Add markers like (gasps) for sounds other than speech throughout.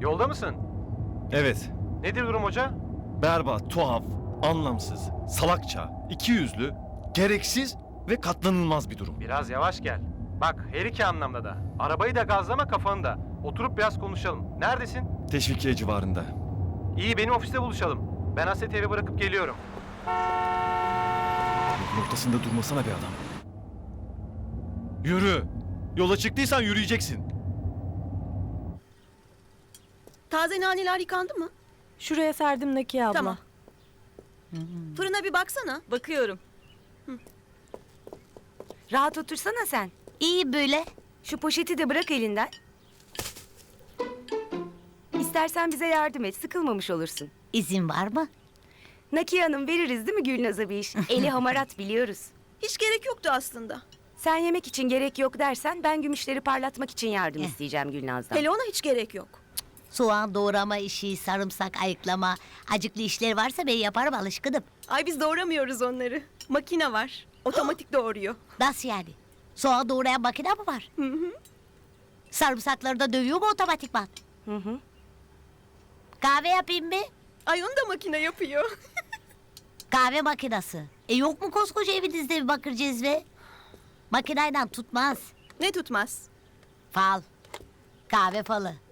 Yolda mısın? Evet. Nedir durum hoca? Berbat, tuhaf, anlamsız, salakça, ikiyüzlü, gereksiz ve katlanılmaz bir durum. Biraz yavaş gel. Bak her iki anlamda da. Arabayı da gazlama kafanı da. Oturup biraz konuşalım. Neredesin? Teşvikiye civarında. İyi benim ofiste buluşalım. Ben Hasret'i eve bırakıp geliyorum. Noktasında durmasana be adam. Yürü. Yola çıktıysan yürüyeceksin. Taze naneler yıkandı mı? Şuraya serdim Nakiye abla. Tamam. Fırına bir baksana. Bakıyorum. Rahat otursana sen. İyi böyle. Şu poşeti de bırak elinden. İstersen bize yardım et. Sıkılmamış olursun. İzin var mı? Nakiye Hanım veririz değil mi Gülnaz'a bir iş? (laughs) Eli hamarat biliyoruz. Hiç gerek yoktu aslında. Sen yemek için gerek yok dersen ben gümüşleri parlatmak için yardım Eh. isteyeceğim Gülnaz'dan. Hele ona hiç gerek yok. Soğan doğrama işi, sarımsak ayıklama, acıklı işler varsa ben yaparım alışkınım. Ay biz doğramıyoruz onları. Makine var. Otomatik doğuruyor. (gasps) Nasıl yani? Soğan doğrayan makine mi var? Hı hı. Sarımsakları da dövüyor mu otomatikman? Hı hı. Kahve yapayım mı? Ay onu da makine yapıyor. (laughs) Kahve makinesi. E yok mu koskoca evinizde bir bakır cezve? Makineyle tutmaz. ne tutmaz? Fal. Kahve falı.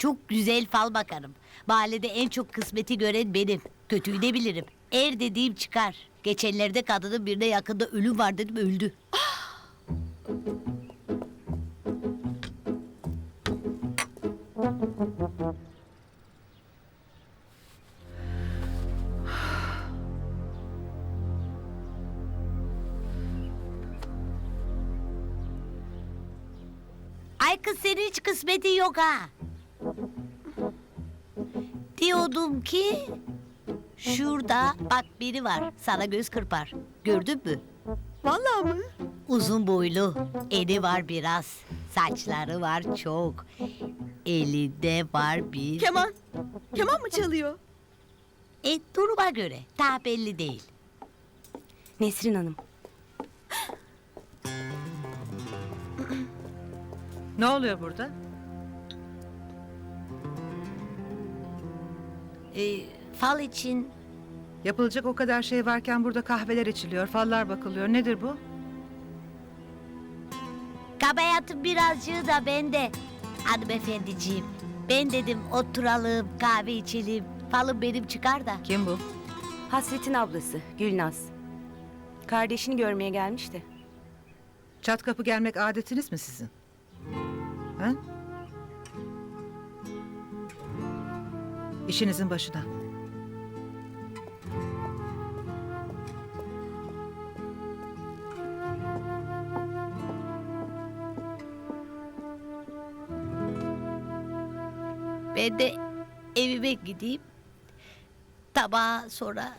Çok güzel fal bakarım. Mahallede en çok kısmeti gören benim. Kötüyü de bilirim. Er dediğim çıkar. Geçenlerde kadının birine yakında ölüm var dedim öldü. Ay kız senin hiç kısmetin yok ha. Diyordum ki şurada bak biri var sana göz kırpar. Gördün mü? Vallahi mı? Uzun boylu, eni var biraz. Saçları var çok. Elinde var bir... Keman. Keman mı çalıyor? E duruma göre. Daha belli değil. Nesrin Hanım. Ne oluyor burada? E, fal için Yapılacak o kadar şey varken burada kahveler içiliyor, fallar bakılıyor. Nedir bu? kabayatın birazcığı da bende. Hanımefendiciğim. Ben dedim oturalım, kahve içelim. Falım benim çıkar da. Kim bu? Hasret'in ablası Gülnaz. Kardeşini görmeye gelmişti. Çat kapı gelmek adetiniz mi sizin? Ha? İşinizin başına. Ben de evime gideyim. Tabağa sonra...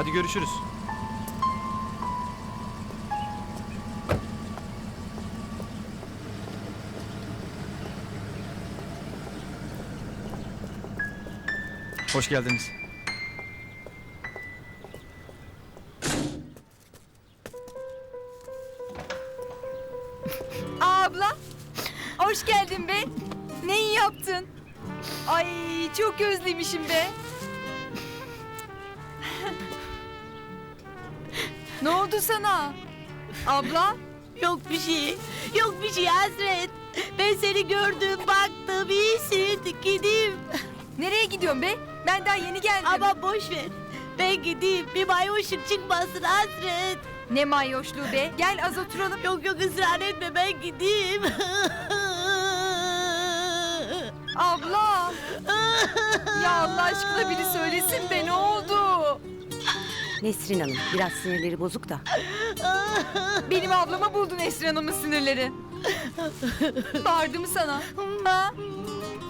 Hadi görüşürüz. Hoş geldiniz. (laughs) Abla, hoş geldin be. Ne iyi yaptın. Ay çok özlemişim be. Ne oldu sana? Abla, Yok bir şey, yok bir şey Hasret. Ben seni gördüm, baktım, iyisin, gideyim. nereye gidiyorsun be? Ben daha yeni geldim. Ama boş ver. Ben gideyim, bir mayhoşluk çıkmasın Hasret. Ne mayhoşluğu be. Gel az oturalım. Yok yok ısrar etme, ben gideyim. Abla. ya Allah aşkına biri söylesin be ne oldu? Nesrin Hanım biraz sinirleri bozuk da. (laughs) Benim ablama buldun Esra Hanım'ın sinirleri. Bağırdı mı sana? Ha?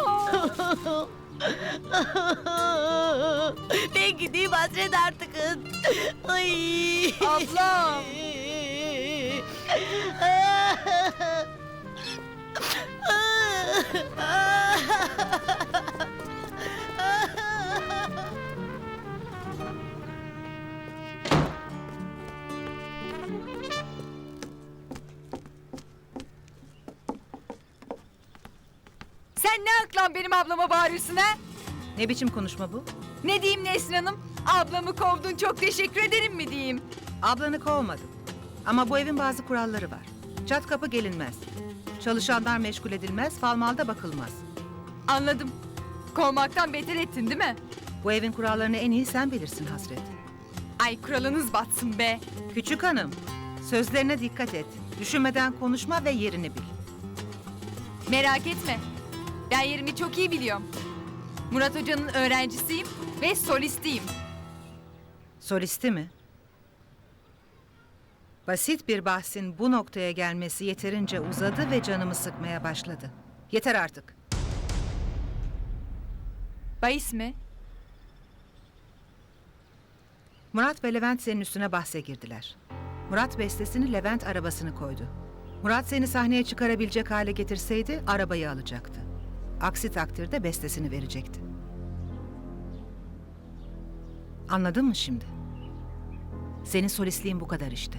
(laughs) ben gideyim Hasret artık. Ay. Ablam. Sen ne aklan benim ablama bağırıyorsun ha? Ne biçim konuşma bu? Ne diyeyim Nesrin Hanım? Ablamı kovdun çok teşekkür ederim mi diyeyim? Ablanı kovmadım. Ama bu evin bazı kuralları var. Çat kapı gelinmez. Çalışanlar meşgul edilmez, falmalda bakılmaz. Anladım. Kovmaktan beter ettin değil mi? Bu evin kurallarını en iyi sen bilirsin Hasret. Ay kuralınız batsın be. Küçük hanım, sözlerine dikkat et. Düşünmeden konuşma ve yerini bil. Merak etme. Ben yerimi çok iyi biliyorum. Murat Hoca'nın öğrencisiyim ve solistiyim. Solisti mi? Basit bir bahsin bu noktaya gelmesi yeterince uzadı ve canımı sıkmaya başladı. Yeter artık. Bayis mi? Murat ve Levent senin üstüne bahse girdiler. Murat bestesini Levent arabasını koydu. Murat seni sahneye çıkarabilecek hale getirseydi arabayı alacaktı. Aksi takdirde bestesini verecekti. Anladın mı şimdi? Senin solistliğin bu kadar işte.